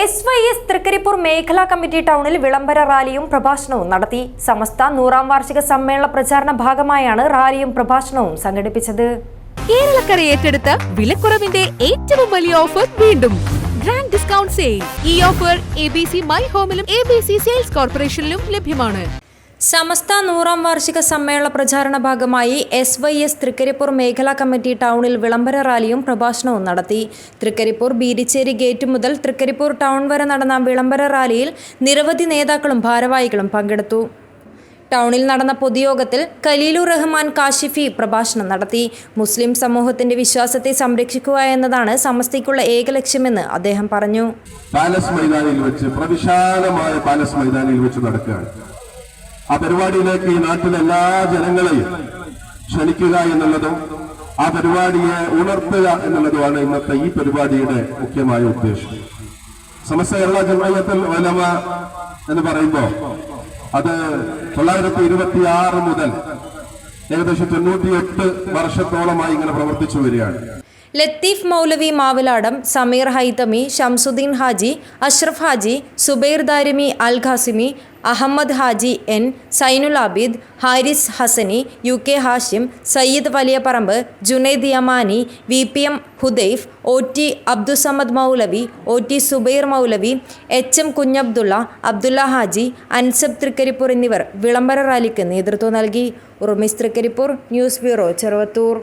S Y S Trikaripur മേഖലാ committee ടൗണിൽ വിളംബര റാലിയും പ്രഭാഷണവും നടത്തി. സമസ്ത നൂറാം വാർഷിക സമ്മേളന പ്രചാരണ ഭാഗമായാണ് റാലിയും പ്രഭാഷണവും സംഘടിപ്പിച്ചത്. കേരളക്കര ഏറ്റെടുത്ത വിലക്കുറവിന്റെ ഏറ്റവും വലിയ ഓഫർ വീണ്ടും. ഗ്രാൻഡ് ഡിസ്കൗണ്ട് സെയിൽ ഈ offer A B C my ഹോമിലും A B C sales കോർപ്പറേഷനിലും ലഭ്യമാണ്. സമസ്ത നൂറാം വാർഷിക സമ്മേളന പ്രചാരണ ഭാഗമായി എസ് വൈ എസ് തൃക്കരിപ്പൂർ മേഖലാ കമ്മിറ്റി ടൗണിൽ വിളംബര റാലിയും പ്രഭാഷണവും നടത്തി. തൃക്കരിപ്പൂർ ബീരിച്ചേരി ഗേറ്റ് മുതൽ തൃക്കരിപ്പൂർ ടൗൺ വരെ നടന്ന വിളംബര റാലിയിൽ നിരവധി നേതാക്കളും ഭാരവാഹികളും പങ്കെടുത്തു. ടൗണിൽ നടന്ന പൊതുയോഗത്തിൽ കലീലു റഹ്മാൻ കാശിഫി പ്രഭാഷണം നടത്തി. മുസ്ലിം സമൂഹത്തിന്റെ വിശ്വാസത്തെ സംരക്ഷിക്കുക എന്നതാണ് സമസ്തയ്ക്കുള്ള ഏക ലക്ഷ്യമെന്ന് അദ്ദേഹം പറഞ്ഞു. പാലസ് മൈതാനിയിൽ വെച്ച് പ്രവിശാലമായ പാലസ് മൈതാനിയിൽ വെച്ച് നടക്കുകയാണ്. ആ പരിപാടിയിലേക്ക് ഈ നാട്ടിലെ എല്ലാ ജനങ്ങളെയും ക്ഷണിക്കുക എന്നുള്ളതും ആ പരിപാടിയെ ഉണർത്തുക എന്നുള്ളതുമാണ് ഇന്നത്തെ ഈ പരിപാടിയുടെ മുഖ്യമായ ഉദ്ദേശം. സമസ്ത കേരള ജമയത്തിൽ ഒലമ എന്ന് പറയുമ്പോൾ അത് തൊള്ളായിരത്തി ഇരുപത്തി ആറ് മുതൽ ഏകദേശം തൊണ്ണൂറ്റിയെട്ട് വർഷത്തോളമായി ഇങ്ങനെ പ്രവർത്തിച്ചു വരികയാണ്. Latheef Moulavi Maviladam Sameer Haithami Shamsuddin Haji Ashraf Haji Zubair Darimi Al Qasimi Ahmed Haji N Zainul Abid Haris Hasani U K Hashim Sayyid Valiyaparamba Junaid Yamani V P M Hudaif O T Abdussamad Moulavi O T Zubair Moulavi H M Kunhabdulla Abdulla Haji Ansab Trikaripur എന്നിവർ വിളംബര റാലിക്ക് നേതൃത്വം നൽകി. Urumis Trikaripur news bureau Cheruvathur.